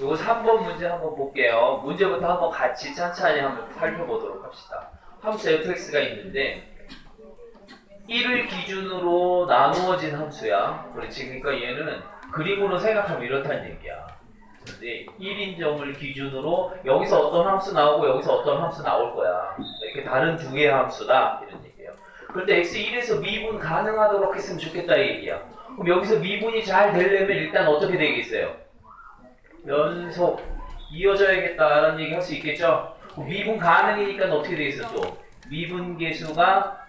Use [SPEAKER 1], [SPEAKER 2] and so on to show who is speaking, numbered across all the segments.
[SPEAKER 1] 요거 3번 문제 한번 볼게요. 문제부터 한번 같이 천천히 한번 살펴보도록 합시다. 함수 fx가 있는데 1을 기준으로 나누어진 함수야. 그렇지. 그러니까 얘는 그림으로 생각하면 이렇다는 얘기야. 근데 1인 점을 기준으로 여기서 어떤 함수 나오고 여기서 어떤 함수 나올 거야. 이렇게 다른 두 개의 함수다. 이런 얘기예요. 그런데 x1에서 미분 가능하도록 했으면 좋겠다 이 얘기야. 그럼 여기서 미분이 잘 되려면 일단 어떻게 되겠어요? 연속 이어져야겠다라는 얘기 할 수 있겠죠? 미분 가능이니까 어떻게 돼 있어 또? 미분 계수가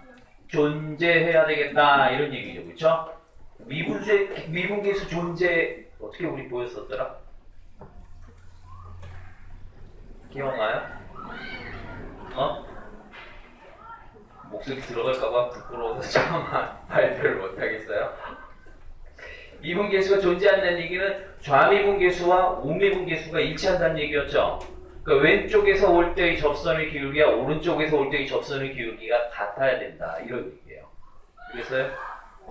[SPEAKER 1] 존재해야 되겠다 이런 얘기죠, 그렇죠? 미분계 미분 계수 존재 어떻게 우리 보였었더라? 기억나요? 어? 목소리 들어갈까봐 부끄러워서 잠깐만 발표를 못하겠어요. 미분계수가 존재한다는 얘기는 좌미분계수와 우미분계수가 일치한다는 얘기였죠. 그러니까 왼쪽에서 올 때의 접선의 기울기와 오른쪽에서 올 때의 접선의 기울기가 같아야 된다 이런 얘기예요. 그래서요.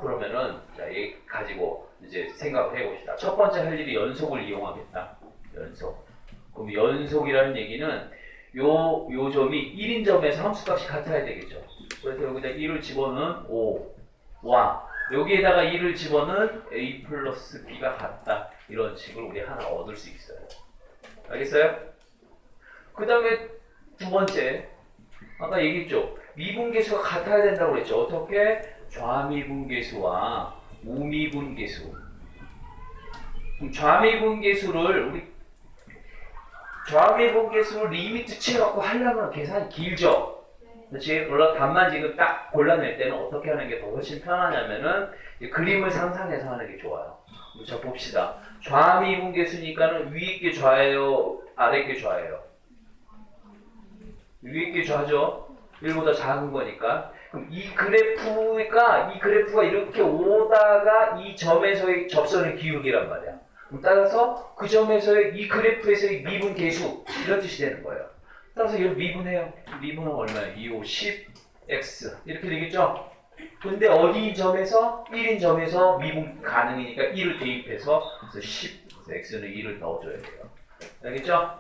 [SPEAKER 1] 그러면은 자, 얘 가지고 이제 생각을 해봅시다. 첫 번째 할 일이 연속을 이용하겠다. 연속. 그럼 연속이라는 얘기는 요, 요 점이 1인 점에서 함수값이 같아야 되겠죠. 그래서 여기다 1을 집어넣은 5, 와. 여기에다가 1을 집어넣은 a 플러스 b가 같다. 이런 식으로 우리 하나 얻을 수 있어요. 알겠어요? 그 다음에 두 번째. 아까 얘기했죠. 미분계수가 같아야 된다고 그랬죠. 어떻게? 좌미분계수와 우미분계수. 그럼 좌미분계수를 우리 좌미분계수를 리미트 치해갖고 하려면 계산이 길죠. 그렇지? 물론 답만 지금 딱 골라낼 때는 어떻게 하는 게 더 훨씬 편하냐면은 이 그림을 상상해서 하는 게 좋아요. 자 봅시다. 좌미 분계수니까는 위에 게 좌예요, 아래 게 좌예요. 위에 게 좌죠. 1보다 작은 거니까. 그럼 이 그래프가 이 그래프가 이렇게 오다가 이 점에서의 접선의 기울기란 말이야. 따라서 그 점에서의 이 그래프에서의 미분 계수 이런 뜻이 되는 거예요. 따라서 이걸 미분해요. 미분은 얼마예요? 2, 5, 10, x 이렇게 되겠죠? 근데 어디 점에서 1인 점에서 미분 가능이니까 1을 대입해서 그래서 10, 그래서 x는 1을 넣어줘야 돼요. 알겠죠?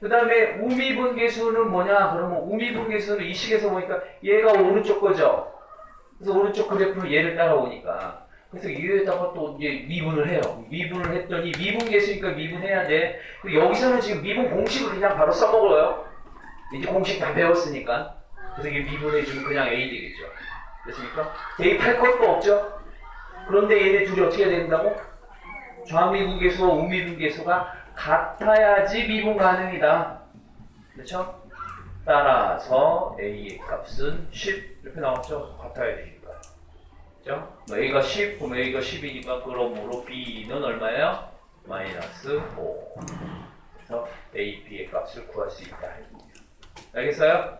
[SPEAKER 1] 그 다음에 우미분 계수는 뭐냐? 그러면 우미분 계수는 이 식에서 보니까 얘가 오른쪽 거죠? 그래서 오른쪽 그래프는 얘를 따라오니까 그래서 위에다가 또 이제 미분을 해요. 미분을 했더니 미분 계수니까 미분해야 돼. 여기서는 지금 미분 공식을 그냥 바로 써먹어요. 이제 공식 다 배웠으니까. 그래서 이게 미분해주면 그냥 A 되겠죠. 됐습니까? 대입할 것도 없죠? 그런데 얘네 둘이 어떻게 해야 된다고? 좌미분 계수와 우미분 계수가 같아야지 미분 가능이다. 그렇죠? 따라서 A의 값은 10 이렇게 나왔죠? 같아야 되니까. 그죠? 뭐 A가 10, 그럼 A가 10이니까 그러므로 B는 얼마예요? 마이너스 5. 그래서 A, B의 값을 구할 수 있다. 알겠어요?